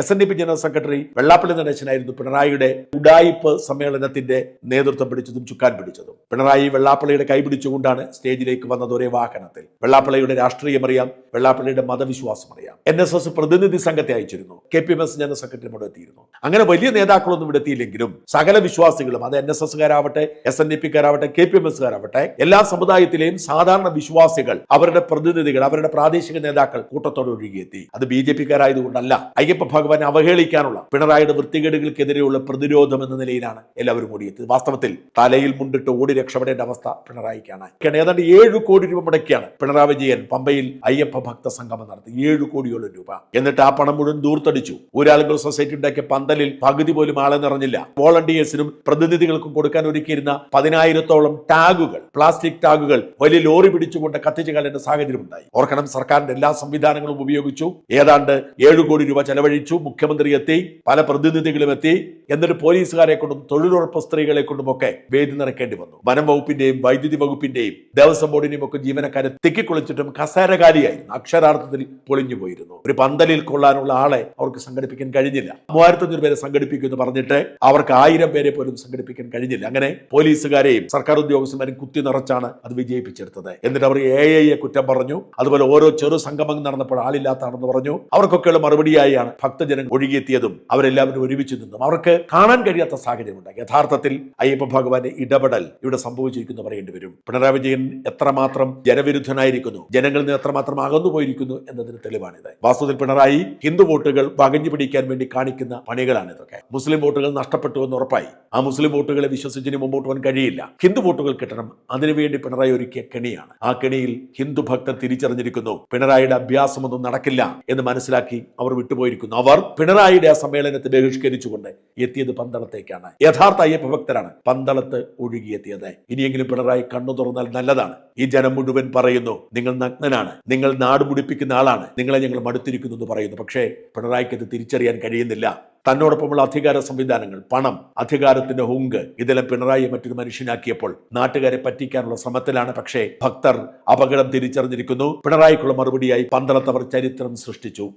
S N D P general secretary Vellappally നടേശനായിരുന്നു പിണറായിയുടെ ഉഡായിപ്പ് സമ്മേളനത്തിന്റെ നേതൃത്വം പിടിച്ചതും ചുക്കാൻ പിടിച്ചതും. പിണറായി വെള്ളാപ്പള്ളിയുടെ കൈപിടിച്ചുകൊണ്ടാണ് സ്റ്റേജിലേക്ക് വന്നത് ഒരേ വാഹനത്തിൽ. വെള്ളാപ്പള്ളിയുടെ രാഷ്ട്രീയം അറിയാം വെള്ളാപ്പള്ളിയുടെ മതവിശ്വാസം അറിയാം. എൻ എസ് എസ് പ്രതിനിധി സംഘത്തെ അയച്ചിരുന്നു. K P M S general secretary ഇവിടെ എത്തിയിരുന്നു. അങ്ങനെ വലിയ നേതാക്കളൊന്നും ഇവിടെ എത്തിയില്ലെങ്കിലും സകല വിശ്വാസികളും അത് എൻ എസ് എസ്സുകാരാവട്ടെ എസ് എൻ ഡി പിക്കാരാവട്ടെ കെ പി എം എസ്സുകാരാവട്ടെ എല്ലാ സമുദായത്തിലെയും സാധാരണ വിശ്വാസികൾ അവരുടെ പ്രതിനിധികൾ അവരുടെ പ്രാദേശിക നേതാക്കൾ കൂട്ടത്തോടെ ഒഴുകിയെത്തി. അത് ബി ജെ പിക്കാരായതുകൊണ്ടല്ല അയ്യപ്പ ഭഗവാൻ അവഹേളിക്കാനുള്ള പിണറായിയുടെ വൃത്തികേടുകൾക്കെതിരെയുള്ള പ്രതിരോധം എന്ന നിലയിലാണ് എല്ലാവരും ഓടിയെത്തിയത്. വാസ്തവത്തിൽ തലയിൽ മുണ്ടിട്ട് ഓടി രക്ഷപ്പെടേണ്ട അവസ്ഥ പിണറായിക്കാണ്. ഏതാണ്ട് ഏഴ് കോടി രൂപ മുടക്കിയാണ് പിണറായി വിജയൻ പമ്പയിൽ അയ്യപ്പ ഭക്ത സംഗമം നടത്തി. ഏഴ് കോടിയോളം രൂപ. എന്നിട്ട് ആ പണം മുഴുവൻ ദൂർത്തടിച്ചു. ഒരാളുകൾ സൊസൈറ്റി ഉണ്ടാക്കിയ പന്തലിൽ പകുതി പോലും ആളെ നിറഞ്ഞില്ല. വോളണ്ടിയേഴ്സിനും പ്രതിനിധികൾക്കും കൊടുക്കാൻ ഒരുക്കിയിരുന്ന പതിനായിരത്തോളം ടാഗുകൾ പ്ലാസ്റ്റിക് ടാഗുകൾ വലിയ ലോറി പിടിച്ചുകൊണ്ട് കത്തിച്ചു കളയേണ്ട സാഹചര്യം ഉണ്ടായി ഓർക്കണം സർക്കാരിന്റെ എല്ലാ സംവിധാനങ്ങളും ഉപയോഗിച്ചു. ഏതാണ്ട് ഏഴ് കോടി രൂപ ചെലവഴിച്ചു. മുഖ്യമന്ത്രി എത്തി പല പ്രതിനിധികളും എത്തി എന്നിട്ട് പോലീസുകാരെ കൊണ്ടും തൊഴിലുറപ്പ് സ്ത്രീകളെ കൊണ്ടും ഒക്കെ വേദി നിറയ്ക്കേണ്ടി വന്നു. വനം വകുപ്പിന്റെയും വൈദ്യുതി വകുപ്പിന്റെയും ദേവസ്വം ബോർഡിന്റെയും ഒക്കെ ജീവനക്കാരെ തിക്കിക്കൊളിച്ചിട്ടും കസേരകാലിയായിരുന്നു. അക്ഷരാർത്ഥത്തിൽ പൊളിഞ്ഞു പോയിരുന്നു ഒരു പന്തലിൽ കൊള്ളാനുള്ള ആളെ അവർക്ക് സംഘടിപ്പിക്കാൻ കഴിഞ്ഞില്ല. മൂവായിരത്തഞ്ഞൂറ് പേരെ സംഘടിപ്പിക്കുമെന്ന് പറഞ്ഞിട്ട് അവർക്ക് ആയിരം പേരെ പോലും സംഘടിപ്പിക്കാൻ കഴിഞ്ഞില്ല. അങ്ങനെ പോലീസുകാരെയും സർക്കാർ ഉദ്യോഗസ്ഥന്മാരും കുത്തി നിറച്ചാണ് അത് വിജയിപ്പിച്ചെടുത്തത്. എന്നിട്ട് അവർ എ ഐയെ കുറ്റം പറഞ്ഞു. അതുപോലെ ഓരോ ചെറു സംഗമം നടന്നപ്പോൾ ആളില്ലാത്താണെന്ന് പറഞ്ഞു. അവർക്കൊക്കെയുള്ള മറുപടിയായാണ് ഭക്തജനം ഒഴുകിയെത്തിയതും അവരെല്ലാവരും ഒരുമിച്ച് നിന്നും അവർക്ക് കാണാൻ കഴിയാത്ത സാഹചര്യം ഉണ്ടായി യഥാർത്ഥത്തിൽ അയ്യപ്പ ഭഗവാന്റെ ഇടപെടൽ ഇവിടെ സംഭവിച്ചിരിക്കുന്നു പറയേണ്ടി വരും. പിണറായി വിജയൻ എത്രമാത്രം ജനവിരുദ്ധനായിരിക്കുന്നു ജനങ്ങളിൽ നിന്ന് എത്രമാത്രം അകന്നു പോയിരിക്കുന്നു എന്നതിന് തെളിവാണിത്. വാസ്തുവിൽ പിണറായി ഹിന്ദു വോട്ടുകൾ വകഞ്ഞു പിടിക്കാൻ വേണ്ടി കാണിക്കുന്ന പണികളാണ് ഇതൊക്കെ. മുസ്ലിം വോട്ടുകൾ നഷ്ടപ്പെട്ടു എന്ന് ഉറപ്പായി. ആ മുസ്ലിം വോട്ടുകളെ വിശ്വസിച്ചിന് മുമ്പോട്ട് പോകാൻ കഴിയില്ല. ഹിന്ദു വോട്ടുകൾ കിട്ടണം അതിനുവേണ്ടി പിണറായി ഒരുക്കിയ കെണിയാണ്. ആ കെണിയിൽ ഹിന്ദു ഭക്തർ തിരിച്ചറിഞ്ഞിരിക്കുന്നു പിണറായിയുടെ അഭ്യാസമൊന്നും നടക്കില്ല എന്ന് മനസ്സിലാക്കി അവർ വിട്ടുപോയിരിക്കുന്നു. അവർ പിണറായിയുടെ ആ സമ്മേളനത്തെ ബഹിഷ്കരിച്ചുകൊണ്ട് എത്തിയത് പന്തളത്തേക്കാണ്. യഥാർത്ഥ അയ്യപ്പ ഭക്തരാണ് പന്തളത്ത് ഒഴുകിയെത്തിയത്. ഇനിയെങ്കിലും പിണറായി കണ്ണു തുറന്നാൽ നല്ലതാണ്. ഈ ജനം മുഴുവൻ പറയുന്നു നിങ്ങൾ നഗ്നനാണ്. നിങ്ങൾ നാട് മുടിപ്പിക്കുന്ന ആളാണ്. നിങ്ങളെ ഞങ്ങൾ മടുത്തിരിക്കുന്നു എന്ന് പറയുന്നു. പക്ഷേ പിണറായിക്ക് ഇത് തിരിച്ചറിയാൻ കഴിയുന്നില്ല. തന്നോടൊപ്പമുള്ള അധികാര സംവിധാനങ്ങൾ പണം അധികാരത്തിന്റെ ഹുങ്ക് ഇതെല്ലാം പിണറായി മറ്റൊരു മനുഷ്യനാക്കിയപ്പോൾ നാട്ടുകാരെ പറ്റിക്കാനുള്ള ശ്രമത്തിലാണ്. പക്ഷേ ഭക്തർ അപകടം തിരിച്ചറിഞ്ഞിരിക്കുന്നു. പിണറായിക്കുള്ള മറുപടിയായി പന്തളത്തവർ ചരിത്രം സൃഷ്ടിച്ചു.